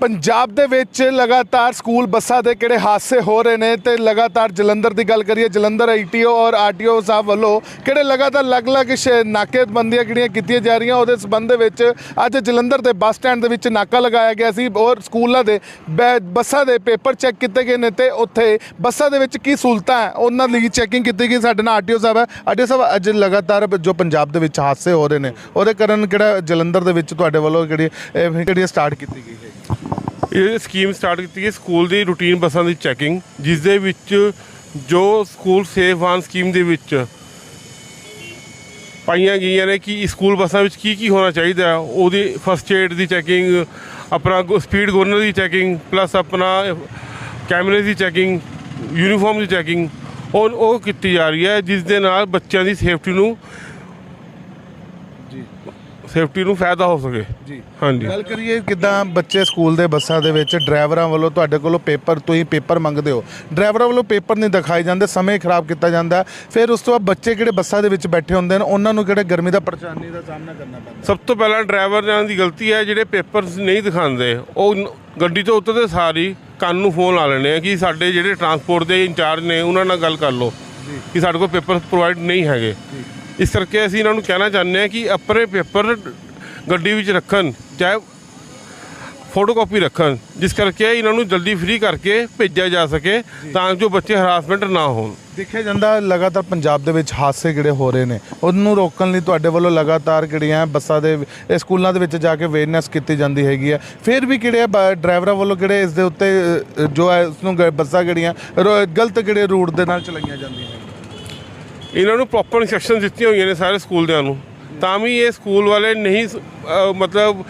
ਪੰਜਾਬ ਦੇ ਵਿੱਚ ਲਗਾਤਾਰ ਸਕੂਲ ਬੱਸਾਂ ਦੇ ਕਿਹੜੇ ਹਾਦਸੇ ਹੋ ਰਹੇ ਨੇ? ਤੇ ਲਗਾਤਾਰ ਜਲੰਧਰ ਦੀ ਗੱਲ ਕਰੀਏ, ਜਲੰਧਰ ਆਈਟੀਓ ਔਰ ਆਰਟੀਓ ਸਾਹਿਬ ਵੱਲੋਂ ਕਿਹੜੇ ਲਗਾਤਾਰ ਅਲੱਗ-ਅਲੱਗ ਸ਼- ਨਾਕੇਬੰਦੀਆਂ ਕਿਹੜੀਆਂ ਕੀਤੀਆਂ ਜਾ ਰਹੀਆਂ? ਉਹਦੇ ਸਬੰਧ ਦੇ ਵਿੱਚ ਅੱਜ ਜਲੰਧਰ ਦੇ ਬੱਸ ਸਟੈਂਡ ਦੇ ਵਿੱਚ ਨਾਕਾ ਲਗਾਇਆ ਗਿਆ ਸੀ ਔਰ ਸਕੂਲਾਂ ਦੇ ਬੱਸਾਂ ਦੇ ਪੇਪਰ ਚੈੱਕ ਕੀਤੇ ਗਏ ਨੇ ਤੇ ਉੱਥੇ ਬੱਸਾਂ ਦੇ ਵਿੱਚ ਕੀ ਸਹੂਲਤਾਂ ਹੈ? ਉਹਨਾਂ ਲਈ ਚੈਕਿੰਗ ਕੀਤੀ ਗਈ। ਸਾਡੇ ਨਾਲ ਆਰਟੀਓ ਸਾਹਿਬ ਹੈ। ਆਰਟੀਓ ਸਾਹਿਬ, ਅੱਜ ਲਗਾਤਾਰ ਜੋ ਪੰਜਾਬ ਦੇ ਵਿੱਚ ਹਾਦਸੇ ਹੋ ਰਹੇ ਨੇ, ਉਹਦੇ ਕਾਰਨ ਕਿਹੜਾ ਜਲੰਧਰ ਦੇ ਵਿੱਚ ਤੁਹਾਡੇ ਵੱਲੋਂ ਕਿਹੜੀ ਕਿਹੜੀ ਸਟਾਰਟ ਕੀਤੀ ਗਈ ਹੈ? ਇਹ ਸਕੀਮ ਸਟਾਰਟ ਕੀਤੀ ਹੈ ਸਕੂਲ ਦੀ ਰੂਟੀਨ ਬੱਸਾਂ ਦੀ ਚੈਕਿੰਗ ਜਿਸ ਦੇ ਵਿੱਚ ਜੋ ਸਕੂਲ ਸੇਫ ਵਾਹਨ ਸਕੀਮ ਦੇ ਵਿੱਚ ਪਾਈਆਂ ਗਈਆਂ ਨੇ ਕਿ ਸਕੂਲ ਬੱਸਾਂ ਵਿੱਚ ਕੀ ਕੀ ਹੋਣਾ ਚਾਹੀਦਾ ਉਹਦੀ ਫਸਟ ਏਡ ਦੀ ਚੈਕਿੰਗ ਆਪਣਾ ਸਪੀਡ ਗਵਰਨਰ ਦੀ ਚੈਕਿੰਗ ਪਲੱਸ ਆਪਣਾ ਕੈਮਰੇ ਦੀ ਚੈਕਿੰਗ ਯੂਨੀਫਾਰਮ ਦੀ ਚੈਕਿੰਗ ਉਹ ਉਹ ਕੀਤੀ ਜਾ ਰਹੀ ਹੈ ਜਿਸ ਦੇ ਨਾਲ ਬੱਚਿਆਂ ਦੀ ਸੇਫਟੀ ਨੂੰ ਜੀ। ਸੇਫਟੀ ਨੂੰ ਫਾਇਦਾ ਹੋ ਸਕੇ। ਜੀ। ਹਾਂਜੀ। ਗੱਲ ਕਰੀਏ ਕਿਦਾਂ ਬੱਚੇ ਸਕੂਲ ਦੇ ਬੱਸਾਂ ਦੇ ਵਿੱਚ ਡਰਾਈਵਰਾਂ ਵੱਲੋਂ ਤੁਹਾਡੇ ਕੋਲੋਂ ਪੇਪਰ ਤੁਸੀਂ ਪੇਪਰ ਮੰਗਦੇ ਹੋ। ਡਰਾਈਵਰਾਂ ਵੱਲੋਂ ਪੇਪਰ ਨਹੀਂ ਦਿਖਾਏ ਜਾਂਦੇ ਸਮੇਂ ਖਰਾਬ ਕੀਤਾ ਜਾਂਦਾ। ਫਿਰ ਉਸ ਤੋਂ ਬਾਅਦ ਬੱਚੇ ਕਿਹੜੇ ਬੱਸਾਂ ਦੇ ਵਿੱਚ ਬੈਠੇ ਹੁੰਦੇ ਨੇ ਉਹਨਾਂ ਨੂੰ ਕਿਹੜੇ ਗਰਮੀ ਦਾ ਪਰੇਸ਼ਾਨੀ ਦਾ ਸਾਹਮਣਾ ਕਰਨਾ ਪੈਂਦਾ? ਸਭ ਤੋਂ ਪਹਿਲਾਂ ਡਰਾਈਵਰਾਂ ਦੀ ਗਲਤੀ ਹੈ ਜਿਹੜੇ ਪੇਪਰਸ ਨਹੀਂ ਦਿਖਾਉਂਦੇ ਉਹ ਗੱਡੀ ਤੋਂ ਉਤਰਦੇ ਸਾਰੀ ਕੰਨ ਨੂੰ ਫੋਨ ਲਾ ਲੈਣੇ ਆ ਕਿ ਸਾਡੇ ਜਿਹੜੇ ਟਰਾਂਸਪੋਰਟ ਦੇ ਇੰਚਾਰਜ ਨੇ ਉਹਨਾਂ ਨਾਲ ਗੱਲ ਕਰ ਲਓ ਕਿ ਸਾਡੇ ਕੋਲ ਪੇਪਰ ਪ੍ਰੋਵਾਈਡ ਨਹੀਂ ਹੈਗੇ। ਇਸ ਕਰਕੇ ਅਸੀਂ ਇਹਨਾਂ ਨੂੰ ਕਹਿਣਾ ਚਾਹੁੰਦੇ ਹਾਂ ਕਿ ਆਪਣੇ ਪੇਪਰ ਗੱਡੀ ਵਿੱਚ ਰੱਖਣ ਚਾਹੇ ਫੋਟੋਕਾਪੀ ਰੱਖਣ ਜਿਸ ਕਰਕੇ ਇਹਨਾਂ ਨੂੰ ਜਲਦੀ ਫ੍ਰੀ ਕਰਕੇ ਭੇਜਿਆ ਜਾ ਸਕੇ ਤਾਂ ਜੋ ਬੱਚੇ ਹਰਾਸਮੈਂਟ ਨਾ ਹੋਣ। ਦੇਖਿਆ ਜਾਂਦਾ ਲਗਾਤਾਰ ਪੰਜਾਬ ਦੇ ਵਿੱਚ ਹਾਦਸੇ ਜਿਹੜੇ ਹੋ ਰਹੇ ਨੇ ਉਹਨੂੰ ਰੋਕਣ ਲਈ ਤੁਹਾਡੇ ਵੱਲੋਂ ਲਗਾਤਾਰ ਕਿਹੜੀਆਂ ਬੱਸਾਂ ਦੇ ਸਕੂਲਾਂ ਦੇ ਵਿੱਚ ਜਾ ਕੇ ਅਵੇਅਰਨੈਸ ਕੀਤੀ ਜਾਂਦੀ ਹੈਗੀ ਹੈ ਫਿਰ ਵੀ ਕਿਹੜੇ ਡਰਾਈਵਰਾਂ ਵੱਲੋਂ ਕਿਹੜੇ ਇਸ ਦੇ ਉੱਤੇ ਜੋ ਹੈ ਉਸ ਨੂੰ ਬੱਸਾਂ ਕਿਹੜੀਆਂ ਗਲਤ ਕਿਹੜੇ ਰੂਟ ਦੇ ਨਾਲ ਚਲਾਈਆਂ ਜਾਂਦੀਆਂ ਇਹਨਾਂ ਨੂੰ ਪ੍ਰੋਪਰ ਇਨਸਟਰਕਸ਼ਨ ਦਿੱਤੀਆਂ ਹੋਈਆਂ ਨੇ ਸਾਰੇ ਸਕੂਲ ਦਿਆਂ ਨੂੰ। ਤਾਂ ਵੀ ਇਹ ਸਕੂਲ ਵਾਲੇ ਨਹੀਂ ਸ- ਅਹ ਮਤਲਬ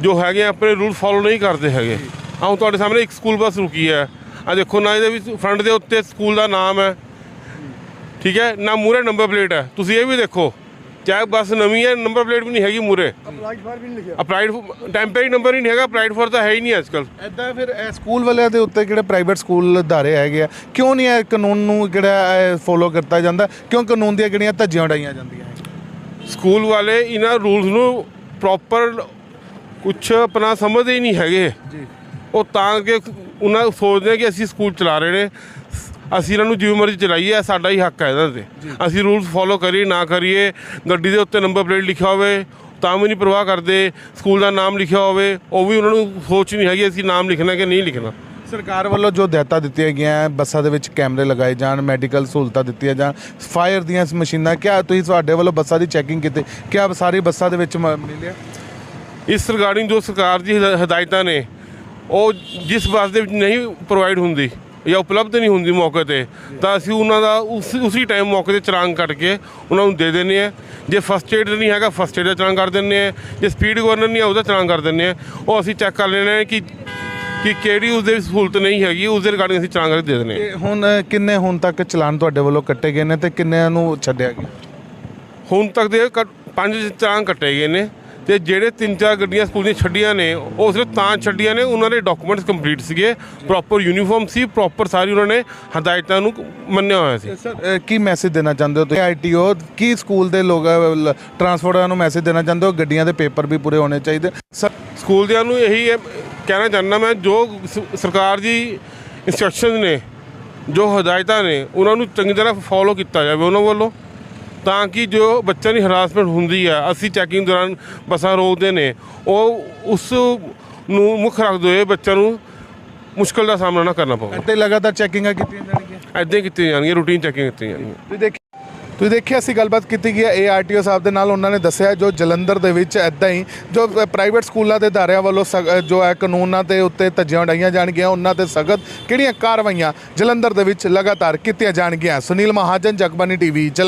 ਜੋ ਹੈਗੇ ਆ, ਆਪਣੇ ਰੂਲ ਫੋਲੋ ਨਹੀਂ ਕਰਦੇ ਹੈਗੇ। ਆਹ ਤੁਹਾਡੇ ਸਾਹਮਣੇ ਇੱਕ ਸਕੂਲ ਬੱਸ ਰੁਕੀ ਹੈ। ਆ ਦੇਖੋ ਨਾ ਇਹਦੇ ਵਿੱਚ ਫਰੰਟ ਦੇ ਉੱਤੇ ਸਕੂਲ ਦਾ ਨਾਮ ਹੈ। ਠੀਕ ਹੈ ਨਾ ਮੂਰੇ ਨੰਬਰ ਪਲੇਟ ਹੈ। ਤੁਸੀਂ ਇਹ ਵੀ ਦੇਖੋ। ਚਾਹੇ ਬੱਸ ਨਵੀਂ ਹੈ ਨੰਬਰ ਪਲੇਟ ਵੀ ਨਹੀਂ ਹੈਗੀ ਮੂਰੇ ਅਪਲਾਈਡ ਟੈਂਪਰੇਰੀ ਨੰਬਰ ਹੀ ਨਹੀਂ ਹੈਗਾ ਅਪਲਾਈਡ ਫॉर ਤਾਂ ਹੈ ਹੀ ਨਹੀਂ ਅੱਜ ਕੱਲ੍ਹ ਐਦਾਂ ਫਿਰ ਇਹ ਸਕੂਲ ਵਾਲਿਆਂ ਦੇ ਉੱਤੇ ਕਿਹੜੇ ਪ੍ਰਾਈਵੇਟ ਸਕੂਲ ਅਦਾਰੇ ਹੈਗੇ ਆ ਕਿਉਂ ਨਹੀਂ ਇਹ ਕਾਨੂੰਨ ਨੂੰ ਕਿਹੜਾ ਫੋਲੋ ਕੀਤਾ ਜਾਂਦਾ? ਕਿਉਂ ਕਾਨੂੰਨ ਦੀਆਂ ਕਿਹੜੀਆਂ ਧੱਜੀਆਂ ਉਡਾਈਆਂ ਜਾਂਦੀਆਂ ਸਕੂਲ ਵਾਲੇ ਇਹਨਾਂ ਰੂਲਸ ਨੂੰ ਪ੍ਰੋਪਰ ਕੁਛ ਆਪਣਾ ਸਮਝਦੇ ਹੀ ਨਹੀਂ ਹੈਗੇ। ਜੀ। ਉਹ ਤਾਂ ਕਿ ਉਹਨਾਂ ਸੋਚਦੇ ਕਿ ਅਸੀਂ ਸਕੂਲ ਚਲਾ ਰਹੇ ਨੇ। ਅਸੀਂ ਇਹਨਾਂ ਨੂੰ ਜਿਵੇਂ ਮਰਜ਼ੀ ਚਲਾਈਏ ਇਹ ਸਾਡਾ ਹੀ ਹੱਕ ਹੈ ਇਹਨਾਂ ਤੇ। ਅਸੀਂ ਰੂਲਸ ਫੋਲੋ ਕਰੀਏ ਨਾ ਕਰੀਏ ਗੱਡੀ ਦੇ ਉੱਤੇ ਨੰਬਰ ਪਲੇਟ ਲਿਖਿਆ ਹੋਵੇ ਤਾਂ ਵੀ ਨਹੀਂ ਪਰਵਾਹ ਕਰਦੇ ਸਕੂਲ ਦਾ ਨਾਮ ਲਿਖਿਆ ਹੋਵੇ ਉਹ ਵੀ ਉਹਨਾਂ ਨੂੰ ਸੋਚ ਨਹੀਂ ਹੈਗੀ ਅਸੀਂ ਨਾਮ ਲਿਖਣਾ ਕਿ ਨਹੀਂ ਲਿਖਣਾ। ਸਰਕਾਰ ਵੱਲੋਂ ਜੋ ਹਦਾਇਤਾਂ ਦਿੱਤੀਆਂ ਗਈਆਂ ਬੱਸਾਂ ਦੇ ਵਿੱਚ ਕੈਮਰੇ ਲਗਾਏ ਜਾਣ ਮੈਡੀਕਲ ਸਹੂਲਤਾਂ ਦਿੱਤੀਆਂ ਜਾਣ ਫਾਇਰ ਦੀਆਂ ਮਸ਼ੀਨਾਂ ਕਿਆ ਤੁਸੀਂ ਤੁਹਾਡੇ ਵੱਲੋਂ ਬੱਸਾਂ ਦੀ ਚੈਕਿੰਗ ਕੀਤੀ? ਕਿਆ ਸਾਰੀ ਬੱਸਾਂ ਦੇ ਵਿੱਚ ਮਿਲਿਆ? ਇਸ ਰਿਗਾਰਡਿੰਗ ਜੋ ਸਰਕਾਰ ਦੀ ਹਦਾ- ਹਦਾਇਤਾਂ ਨੇ ਉਹ ਜਿਸ ਬੱਸ ਦੇ ਵਿੱਚ ਨਹੀਂ ਪ੍ਰੋਵਾਈਡ ਹੁੰਦੀ ਜਾਂ ਉਪਲਬਧ ਨਹੀਂ ਹੁੰਦੀ ਮੌਕੇ ਤੇ ਤਾਂ ਅਸੀਂ ਉਹਨਾਂ ਦਾ ਉਸ ਉਸੇ ਟਾਈਮ ਮੌਕੇ ਤੇ ਚਲਾਨ ਕੱਟ ਕੇ ਉਹਨਾਂ ਨੂੰ ਦੇ ਦਿੰਦੇ ਆ ਜੇ ਫਸਟ ਏਡ ਨਹੀਂ ਹੈਗਾ ਫਸਟ ਏਡ ਦਾ ਚਲਾਨ ਕਰ ਦਿੰਦੇ ਆ ਜੇ ਸਪੀਡ ਗਵਰਨਰ ਨਹੀਂ ਆ ਉਹਦਾ ਚਲਾਨ ਕਰ ਦਿੰਦੇ ਆ ਉਹ ਅਸੀਂ ਚੈੱਕ ਕਰ ਲੈਣੇ ਆ ਕਿ ਕਿ ਕਿਹੜੀ ਉਸ ਦੇ ਸਹੂਲਤ ਨਹੀਂ ਹੈਗੀ ਉਸ ਦੇ ਰਿਗਾਰਡਿੰਗ ਅਸੀਂ ਚਲਾਨ ਕਰਕੇ ਦੇ ਦਿੰਦੇ ਆ ਤੇ ਹੁਣ ਕਿੰਨੇ ਹੁਣ ਤੱਕ ਚਲਾਨ ਤੁਹਾਡੇ ਵੱਲੋਂ ਕੱਟੇ ਗਏ ਨੇ ਤੇ ਕਿੰਨਿਆਂ ਨੂੰ ਛੱਡਿਆ ਗਿਆ? ਹੁਣ ਤੱਕ ਦੇ ਕੱਟ- ਪੰਜ ਚਲਾਨ ਕੱਟੇ ਗਏ ਨੇ। ਤੇ ਜਿਹੜੇ ਤਿੰਨ ਚਾਰ ਗੱਡੀਆਂ ਸਕੂਲ ਦੀਆਂ ਛੱਡੀਆਂ ਨੇ ਉਹ ਸਿਰਫ ਤਾਂ ਛੱਡੀਆਂ ਨੇ ਉਹਨਾਂ ਦੇ ਡਾਕੂਮੈਂਟਸ ਕੰਪਲੀਟ ਸੀਗੇ। ਪ੍ਰੋਪਰ ਯੂਨੀਫਾਰਮ ਸੀ ਪ੍ਰੋਪਰ ਸਾਰੀ ਉਹਨਾਂ ਨੇ ਹਦਾਇਤਾਂ ਨੂੰ ਮੰਨਿਆ ਹੋਇਆ ਸੀ। ਸਰ ਕੀ ਮੈਸੇਜ ਦੇਣਾ ਚਾਹੁੰਦੇ ਹੋ ਤੁਸੀਂ? ਆਈਟੀਓ ਕੀ ਸਕੂਲ ਦੇ ਲੋਕ ਟਰਾਂਸਪੋਰਟਰਾਂ ਨੂੰ ਮੈਸੇਜ ਦੇਣਾ ਚਾਹੁੰਦੇ ਹੋ? ਗੱਡੀਆਂ ਦੇ ਪੇਪਰ ਵੀ ਪੂਰੇ ਹੋਣੇ ਚਾਹੀਦੇ। ਸਰ ਸਕੂਲ ਦਿਆਂ ਨੂੰ ਇਹੀ ਹੈ- ਕਹਿਣਾ ਚਾਹੁੰਦਾ ਮੈਂ ਜੋ ਸਰਕਾਰ ਦੀ ਇਨਸਟਰਕਸ਼ਨਸ ਨੇ ਜੋ ਹਦਾਇਤਾਂ ਨੇ ਉਹਨਾਂ ਨੂੰ ਚੰਗੀ ਤਰ੍ਹਾਂ ਫੋਲੋ ਕੀਤਾ ਜਾਵੇ ਉਹਨਾਂ ਵੱਲੋਂ। ਤਾਂ ਕਿ ਜੋ ਬੱਚਿਆਂ ਦੀ ਹਰਾਸਮੈਂਟ ਹੁੰਦੀ ਹੈ ਅਸੀਂ ਚੈਕਿੰਗ ਦੌਰਾਨ ਬੱਸਾਂ ਰੋਕਦੇ ਨੇ ਉਹ ਉਸ ਨੂੰ ਮੁੱਖ ਰੱਖਦੇ ਹੋਏ ਬੱਚਿਆਂ ਨੂੰ ਮੁਸ਼ਕਲ ਦਾ ਸਾਹਮਣਾ ਨਾ ਕਰਨਾ ਪਵੇ ਤੇ ਲਗਾਤਾਰ ਚੈਕਿੰਗਾਂ ਕੀਤੀਆਂ ਜਾਣਗੀਆਂ? ਐਦਾਂ ਕੀਤੀਆਂ ਜਾਣਗੀਆਂ ਰੂਟੀਨ ਚੈਕਿੰਗ ਕੀਤੀਆਂ ਜਾਣਗੀਆਂ। ਤੁਸੀਂ ਦੇਖਿਆ ਤੁਸੀਂ ਦੇਖਿਆ ਅਸੀਂ ਗੱਲਬਾਤ ਕੀਤੀ ਗਈ ਹੈ ਏਆਰਟੀਓ ਸਾਹਿਬ ਦੇ ਨਾਲ ਉਹਨਾਂ ਨੇ ਦੱਸਿਆ ਜੋ ਜਲੰਧਰ ਦੇ ਵਿੱਚ ਐਦਾਂ ਹੀ ਜੋ ਪ੍ਰਾਈਵੇਟ ਸਕੂਲਾਂ ਦੇ ਅਦਾਰਿਆਂ ਵੱਲੋਂ ਜੋ ਹੈ ਕਾਨੂੰਨਾਂ ਤੇ ਉੱਤੇ ਧੱਜੀਆਂ ਉਡਾਈਆਂ ਜਾਣਗੀਆਂ ਉਹਨਾਂ ਤੇ ਸਖਤ ਕਿਹੜੀਆਂ ਕਾਰਵਾਈਆਂ ਜਲੰਧਰ ਦੇ ਵਿੱਚ ਲਗਾਤਾਰ ਕੀਤੀਆਂ ਜਾਣਗੀਆਂ। ਸੁਨੀਲ ਮਹਾਜਨ ਜਗਬਾਨੀ ਟੀਵੀ